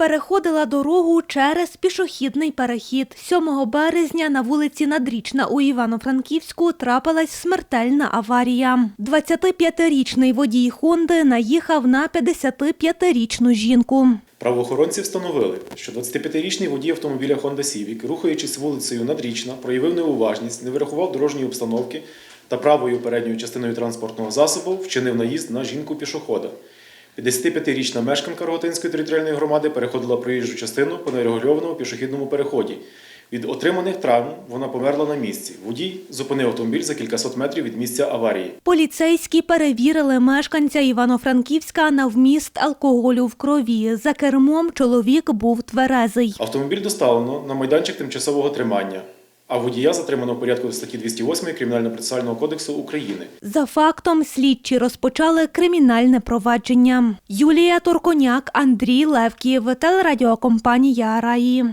Переходила дорогу через пішохідний перехід. 7 березня на вулиці Надрічна у Івано-Франківську трапилась смертельна аварія. 25-річний водій Хонди наїхав на 55-річну жінку. Правоохоронці встановили, що 25-річний водій автомобіля Honda Civic, рухаючись вулицею Надрічна, проявив неуважність, не вирахував дорожньої обстановки та правою передньою частиною транспортного засобу вчинив наїзд на жінку-пішохода. 55-річна мешканка Роготинської територіальної громади переходила проїжджу частину по нерегульованому пішохідному переході. Від отриманих травм вона померла на місці. Водій зупинив автомобіль за кількасот метрів від місця аварії. Поліцейські перевірили мешканця Івано-Франківська на вміст алкоголю в крові. За кермом чоловік був тверезий. Автомобіль доставлено на майданчик тимчасового тримання, а водія затримано в порядку статті 208 Кримінально-процесуального кодексу України. За фактом слідчі розпочали кримінальне провадження. Юлія Торконяк, Андрій Левків, телерадіокомпанія Раї.